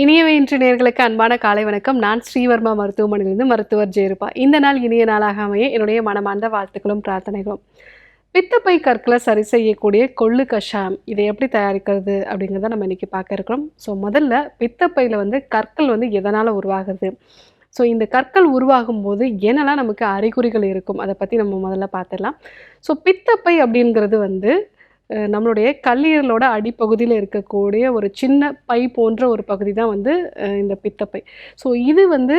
இனிய இன்று நேர்களுக்கு அன்பான காலை வணக்கம். நான் ஸ்ரீவர்மா மருத்துவமனையிலிருந்து மருத்துவர் ஜெயருப்பா இந்த நாள் இனிய நாளாக அமைய என்னுடைய மனமார்ந்த வாழ்த்துக்களும் பிரார்த்தனைகளும். பித்தப்பை கற்களை சரி செய்யக்கூடிய கொள்ளு கஷாயம் இதை எப்படி தயாரிக்கிறது அப்படிங்கிறத நம்ம இன்னைக்கு பார்க்க இருக்கிறோம். ஸோ முதல்ல பித்தப்பையில் வந்து கற்கள் வந்து எதனால் உருவாகுது? ஸோ இந்த கற்கள் உருவாகும் போது என்னெல்லாம் நமக்கு அறிகுறிகள் இருக்கும்? அதை பற்றி நம்ம முதல்ல பார்த்துடலாம். ஸோ பித்தப்பை அப்படிங்கிறது வந்து நம்மளுடைய கல்லீரலோட அடிப்பகுதியில் இருக்கக்கூடிய ஒரு சின்ன பை போன்ற ஒரு பகுதி தான் வந்து இந்த பித்தப்பை. ஸோ இது வந்து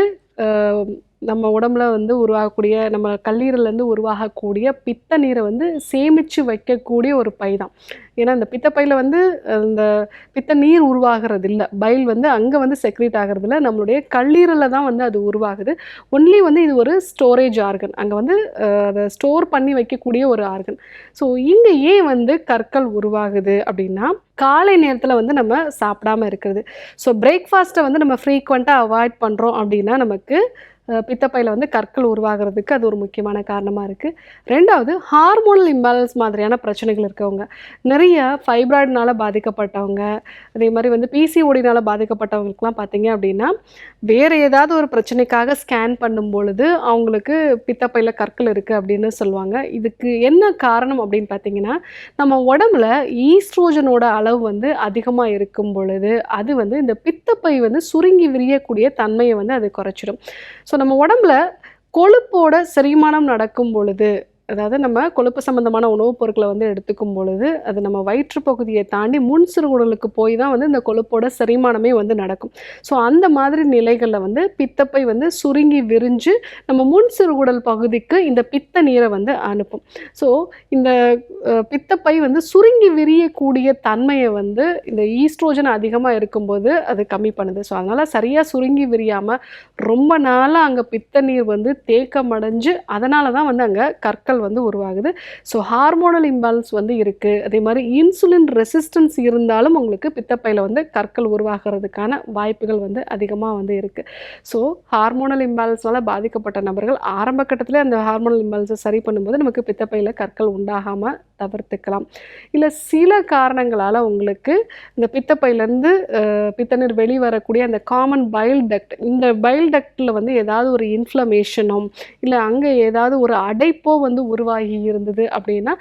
நம்ம உடம்புல வந்து உருவாகக்கூடிய நம்ம கல்லீரல்லேருந்து உருவாகக்கூடிய பித்த நீரை வந்து சேமித்து வைக்கக்கூடிய ஒரு பை தான். ஏன்னா இந்த பித்தப்பையில் வந்து இந்த பித்த நீர் உருவாகிறது இல்லை பைல் வந்து அங்கே வந்து செக்ரேட் ஆகிறது நம்மளுடைய கல்லீரலில் தான் வந்து அது உருவாகுது. ஒன்லி வந்து இது ஒரு ஸ்டோரேஜ் ஆர்கன் அங்கே வந்து அதை ஸ்டோர் பண்ணி வைக்கக்கூடிய ஒரு ஆர்கன் ஸோ இங்கே ஏன் வந்து கற்கள் உருவாகுது அப்படின்னா காலை நேரத்தில் வந்து நம்ம சாப்பிடாம இருக்கிறது. ஸோ பிரேக்ஃபாஸ்ட்டை வந்து நம்ம ஃப்ரீக்வெண்ட்டாக அவாய்ட் பண்ணுறோம் அப்படின்னா நமக்கு பித்தப்பையில் வந்து கற்கள் உருவாகிறதுக்கு அது ஒரு முக்கியமான காரணமாக இருக்குது ரெண்டாவது ஹார்மோனல் இம்பேலன்ஸ் மாதிரியான பிரச்சனைகள் இருக்கவங்க. நிறைய ஃபைப்ராய்டினால் பாதிக்கப்பட்டவங்க அதே மாதிரி வந்து பிசிஓடினால் பாதிக்கப்பட்டவங்களுக்குலாம் பார்த்தீங்க அப்படின்னா வேறு ஏதாவது ஒரு பிரச்சனைக்காக ஸ்கேன் பண்ணும் பொழுது அவங்களுக்கு பித்தப்பையில் கற்கள் இருக்குது அப்படின்னு சொல்லுவாங்க. இதுக்கு என்ன காரணம் அப்படின்னு பார்த்தீங்கன்னா நம்ம உடம்புல ஈஸ்ட்ரோஜனோட அளவு வந்து அதிகமாக இருக்கும் பொழுது அது வந்து இந்த பித்தப்பை வந்து சுருங்கி விரியக்கூடிய தன்மையை வந்து அது குறைச்சிடும் ஸோ நம்ம உடம்புல கொழுப்போட செரிமானம் நடக்கும் பொழுது அதாவது நம்ம கொழுப்பு சம்பந்தமான உணவுப் பொருட்களை வந்து எடுத்துக்கும் பொழுது அது நம்ம வயிற்று பகுதியை தாண்டி முன் சிறுகுடலுக்கு போய் தான் வந்து இந்த கொழுப்போட செரிமானமே வந்து நடக்கும். ஸோ அந்த மாதிரி நிலைகளில் வந்து பித்தப்பை வந்து சுருங்கி விரிஞ்சு நம்ம முன் சிறுகுடல் பகுதிக்கு இந்த பித்த நீரை வந்து அனுப்பும். ஸோ இந்த பித்தப்பை வந்து சுருங்கி விரியக்கூடிய தன்மையை வந்து இந்த ஈஸ்ட்ரோஜன் அதிகமாக இருக்கும்போது அது கம்மி பண்ணுது. ஸோ அதனால் சரியாக சுருங்கி விரியாமல் ரொம்ப நாளாக அங்கே பித்த நீர் வந்து தேக்கமடைஞ்சு அதனால தான் வந்து அங்கே கற்கள் வந்து உருவாகுது. ஸோ ஹார்மோனல் இம்பேலன்ஸ் வந்து இருக்குது அதே மாதிரி இன்சுலின் ரெசிஸ்டன்ஸ் இருந்தாலும் உங்களுக்கு பித்தப்பையில் வந்து கற்கள் உருவாகிறதுக்கான வாய்ப்புகள் வந்து அதிகமாக வந்து இருக்குது ஸோ ஹார்மோனல் இம்பேலன்ஸ்னால பாதிக்கப்பட்ட நபர்கள் ஆரம்ப கட்டத்தில் அந்த ஹார்மோனல் இம்பேலன்ஸை சரி பண்ணும்போது நமக்கு பித்தப்பையில் கற்கள் உண்டாகாமல் தவிர்த்துக்கலாம். இல்லை சில காரணங்களால் உங்களுக்கு இந்த பித்தப்பையிலேருந்து பித்தநீர் வெளிவரக்கூடிய அந்த காமன் பைல் டக்ட் இந்த பைல் டக்டில் வந்து ஏதாவது ஒரு இன்ஃப்ளமேஷனோ இல்லை அங்கே ஏதாவது ஒரு அடைப்போ வந்து உருவாகி இருந்தது அப்படின்னா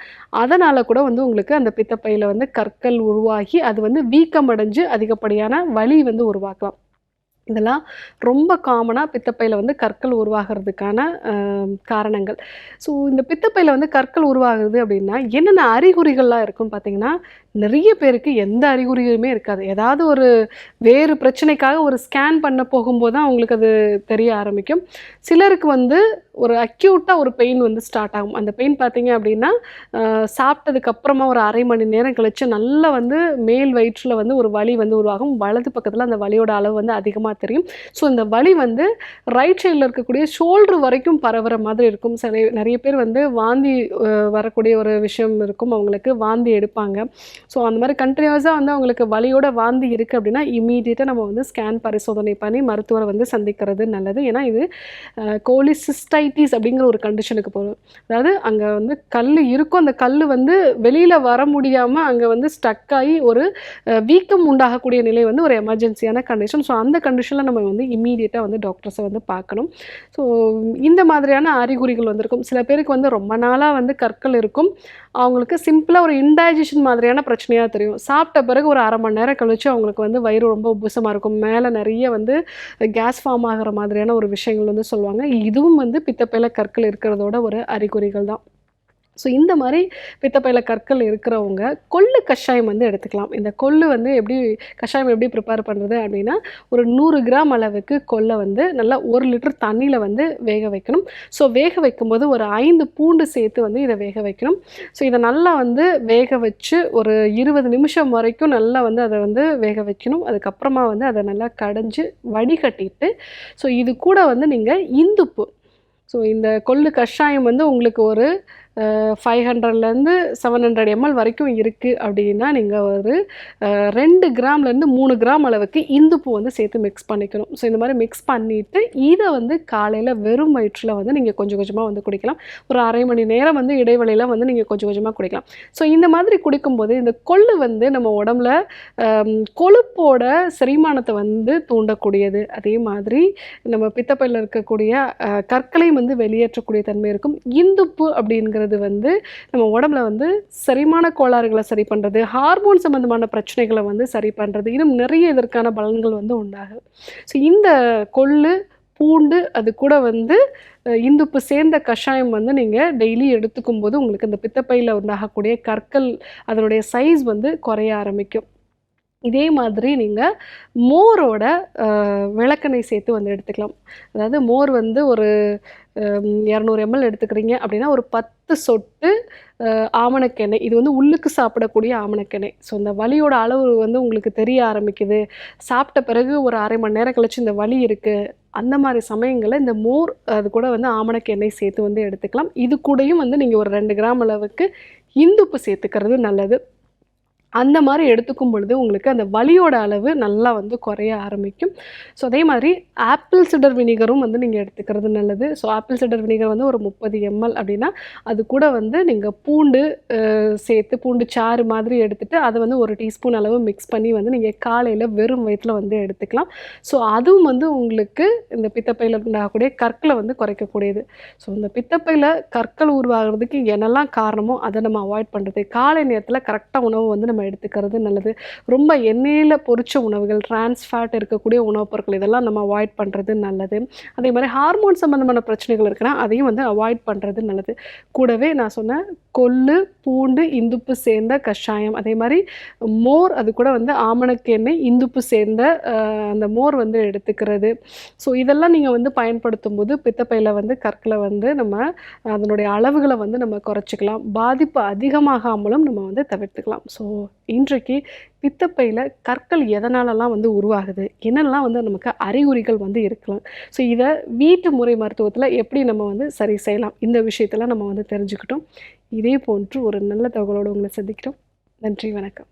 அதனால் கூட வந்து உங்களுக்கு அந்த பித்தப்பையில் வந்து கற்கள் உருவாகி அது வந்து வீக்கமடைஞ்சு அதிகப்படியான வலி வந்து உருவாக்கலாம். இதெல்லாம் ரொம்ப காமனாக பித்தப்பையில் வந்து கற்கள் உருவாகிறதுக்கான காரணங்கள். ஸோ இந்த பித்தப்பையில் வந்து கற்கள் உருவாகிறது அப்படின்னா என்னென்ன அறிகுறிகள்லாம் இருக்குன்னு பார்த்தீங்கன்னா நிறைய பேருக்கு எந்த அறிகுறிகளுமே இருக்காது. ஏதாவது ஒரு வேறு பிரச்சனைக்காக ஒரு ஸ்கேன் பண்ண போகும்போது தான் அவங்களுக்கு அது தெரிய ஆரம்பிக்கும். சிலருக்கு வந்து ஒரு அக்யூட்டாக ஒரு பெயின் வந்து ஸ்டார்ட் ஆகும். அந்த பெயின் பார்த்தீங்க அப்படின்னா சாப்பிட்டதுக்கப்புறமா சாப்பிட்டதுக்கு அப்புறமா ஒரு அரை மணி நேரம் கழித்து நல்லா வந்து மேல் வயிற்றில் வந்து ஒரு வலி வந்து உருவாகும். வலது பக்கத்தில் அந்த வலியோட அளவு வந்து அதிகமாக தெரியும். ஸோ இந்த வலி வந்து ரைட் சைடில் இருக்கக்கூடிய ஷோல்டர் வரைக்கும் பரவுற மாதிரி இருக்கும். சில நிறைய பேர் வந்து வாந்தி வரக்கூடிய ஒரு விஷயம் இருக்கும். அவங்களுக்கு வாந்தி எடுப்பாங்க. ஸோ அந்த மாதிரி கண்டினியூஸாக வந்து அவங்களுக்கு வலியோட வாந்தி இருக்குது அப்படின்னா இமீடியட்டாக நம்ம வந்து ஸ்கேன் பரிசோதனை பண்ணி மருத்துவரை வந்து சந்திக்கிறது நல்லது. ஏன்னா இது கோலிசிஸ்டைட்டிஸ் அப்படிங்கிற ஒரு கண்டிஷனுக்கு போகும். அதாவது அங்கே வந்து கல் இருக்கும். அந்த கல் வந்து வெளியில் வர முடியாமல் அங்கே வந்து ஸ்டக் ஆகி ஒரு வீக்கம் உண்டாகக்கூடிய நிலை வந்து ஒரு எமர்ஜென்சியான கண்டிஷன் ஸோ அந்த கண்டிஷனில் நம்ம வந்து இம்மீடியட்டாக வந்து டாக்டர்ஸை வந்து பார்க்கணும். ஸோ இந்த மாதிரியான அறிகுறிகள் வந்திருக்கும். சில பேருக்கு வந்து ரொம்ப நாளாக வந்து கற்கள் இருக்கும். அவங்களுக்கு சிம்பிளாக ஒரு இன்டைஜஷன் மாதிரியான பிரச்சனையாக தெரியும். சாப்பிட்ட பிறகு ஒரு அரை மணி நேரம் கழிச்சு அவங்களுக்கு வந்து வயிறு ரொம்ப உப்புசமாக இருக்கும். மேலே நிறைய வந்து கேஸ் ஃபார்ம் ஆகிற மாதிரியான ஒரு விஷயங்கள் வந்து சொல்லுவாங்க. இதுவும் வந்து பித்தப்பையில் கற்கள் இருக்கிறதோட ஒரு அறிகுறிகள் தான். ஸோ இந்த மாதிரி பித்தப்பையில் கற்கள் இருக்கிறவங்க கொள்ளு கஷாயம் வந்து எடுத்துக்கலாம். இந்த கொள்ளு வந்து எப்படி கஷாயம் எப்படி ப்ரிப்பேர் பண்ணுறது அப்படின்னா ஒரு நூறு கிராம் அளவுக்கு கொல்லை வந்து நல்லா ஒரு லிட்டர் தண்ணியில் வந்து வேக வைக்கணும். ஸோ வேக வைக்கும்போது ஒரு ஐந்து பூண்டு சேர்த்து வந்து இதை வேக வைக்கணும். ஸோ இதை நல்லா வந்து வேக வச்சு ஒரு இருபது நிமிஷம் வரைக்கும் நல்லா வந்து அதை வந்து வேக வைக்கணும். அதுக்கப்புறமா வந்து அதை நல்லா கடைஞ்சி வடிகட்டிட்டு ஸோ இது கூட வந்து நீங்கள் இந்துப்பு. ஸோ இந்த கொள்ளு கஷாயம் வந்து உங்களுக்கு ஒரு ஃபைவ் ஹண்ட்ரட்லேருந்து செவன் ஹண்ட்ரட் எம்எல் வரைக்கும் இருக்குது அப்படின்னா நீங்கள் ஒரு ரெண்டு கிராம்லேருந்து மூணு கிராம் அளவுக்கு இந்துப்பு வந்து சேர்த்து மிக்ஸ் பண்ணிக்கணும். ஸோ இந்த மாதிரி மிக்ஸ் பண்ணிவிட்டு இதை வந்து காலையில் வெறும் வயிற்றில் வந்து நீங்கள் கொஞ்சம் கொஞ்சமாக வந்து குடிக்கலாம். ஒரு அரை மணி நேரம் வந்து இடைவெளியில் வந்து நீங்கள் கொஞ்சம் கொஞ்சமாக குடிக்கலாம். ஸோ இந்த மாதிரி குடிக்கும்போது இந்த கொள்ளு வந்து நம்ம உடம்புல கொழுப்போட செரிமானத்தை வந்து தூண்டக்கூடியது. அதே மாதிரி நம்ம பித்தப்பையில் இருக்கக்கூடிய கற்களையும் வந்து வெளியேற்றக்கூடிய தன்மை இருக்கும். இந்துப்பு அப்படிங்கிறது வந்து நம்ம உடம்புல வந்து செரிமான கோளாறுகளை சரி பண்ணுறது ஹார்மோன் சம்மந்தமான பிரச்சனைகளை வந்து சரி பண்ணுறது இன்னும் நிறைய இதற்கான பலன்கள் வந்து உண்டாகும். ஸோ இந்த கொள்ளு பூண்டு அது கூட வந்து இந்துப்பு சேர்ந்த கஷாயம் வந்து நீங்கள் டெய்லி எடுத்துக்கும் போது உங்களுக்கு இந்த பித்தப்பையில் உண்டாகக்கூடிய கற்கள் அதனுடைய சைஸ் வந்து குறைய ஆரம்பிக்கும். இதே மாதிரி நீங்கள் மோரோட அஹ், விளக்கெண்ணெய் சேர்த்து வந்து எடுத்துக்கலாம். அதாவது மோர் வந்து ஒரு இரநூறு எம்எல் எடுத்துக்கிறீங்க அப்படின்னா ஒரு பத்து சொட்டு ஆமணக்கெண்ணெய். இது வந்து உள்ளுக்கு சாப்பிடக்கூடிய ஆமணக்கெண்ணெய். ஸோ இந்த வலியோட அளவு வந்து உங்களுக்கு தெரிய ஆரம்பிக்குது. சாப்பிட்ட பிறகு ஒரு அரை மணி நேரம் கழிச்சு இந்த வலி இருக்குது அந்த மாதிரி சமயங்களில் இந்த மோர் அது கூட வந்து ஆமணக்கெண்ணெய் சேர்த்து வந்து எடுத்துக்கலாம். இது கூடயும் வந்து நீங்கள் ஒரு ரெண்டு கிராம் அளவுக்கு இந்துப்பு சேர்த்துக்கிறது நல்லது. அந்த மாதிரி எடுத்துக்கும் பொழுது உங்களுக்கு அந்த வலியோட அளவு நல்லா வந்து குறைய ஆரம்பிக்கும். ஸோ அதே மாதிரி ஆப்பிள் சிடர் வினிகரும் வந்து நீங்கள் எடுத்துக்கிறது நல்லது. ஸோ ஆப்பிள் சிடர் வினிகர் வந்து ஒரு முப்பது எம்எல் அப்படின்னா அது கூட வந்து நீங்கள் பூண்டு சேர்த்து பூண்டு சாறு மாதிரி எடுத்துகிட்டு அதை வந்து ஒரு டீஸ்பூன் அளவு மிக்ஸ் பண்ணி வந்து நீங்கள் காலையில் வெறும் வயிற்றில் வந்து எடுத்துக்கலாம். ஸோ அதுவும் வந்து உங்களுக்கு இந்த பித்தப்பையில் உண்டாகக்கூடிய கற்களை வந்து குறைக்கக்கூடியது. ஸோ இந்த பித்தப்பையில் கற்கள் உருவாகிறதுக்கு என்னெல்லாம் காரணமோ அதை நம்ம அவாய்ட் பண்ணுறது காலை நேரத்தில் கரெக்டாக உணவு வந்து நம்ம எடுத்துக்கிறது நல்லது. ரொம்ப எண்ணெயில் பொறிச்ச உணவுகள் டிரான்ஸ்ஃபேட் இருக்கக்கூடிய உணவுப் பொருட்கள் இதெல்லாம் நம்ம அவாய்ட் பண்ணுறது நல்லது. அதே மாதிரி ஹார்மோன் சம்மந்தமான பிரச்சனைகள் இருக்குன்னா அதையும் வந்து அவாய்ட் பண்ணுறது நல்லது. கூடவே நான் சொன்ன கொள்ளு பூண்டு இந்துப்பு சேர்ந்த கஷாயம் அதே மாதிரி மோர் அது கூட வந்து ஆமணக்கு எண்ணெய் இந்துப்பு சேர்ந்த அந்த மோர் வந்து எடுத்துக்கிறது. ஸோ இதெல்லாம் நீங்கள் வந்து பயன்படுத்தும் போது பித்தப்பையில் வந்து கற்களை வந்து நம்ம அதனுடைய அளவுகளை வந்து நம்ம குறைச்சிக்கலாம். பாதிப்பு அதிகமாகாமலும் நம்ம வந்து தவிர்த்துக்கலாம். ஸோ இன்றைக்கு பித்தப்பையில் கற்கள் எதனாலலாம் வந்து உருவாகுது? என்னெல்லாம் வந்து நமக்கு அறிகுறிகள் வந்து இருக்கலாம்? ஸோ இதை வீட்டு முறை மருத்துவத்தில் எப்படி நம்ம வந்து சரி செய்யலாம்? இந்த விஷயத்தெல்லாம் நம்ம வந்து தெரிஞ்சுக்கிட்டோம். இதே போன்று ஒரு நல்ல தகவலோடு உங்களை சந்திக்கிறோம். நன்றி வணக்கம்.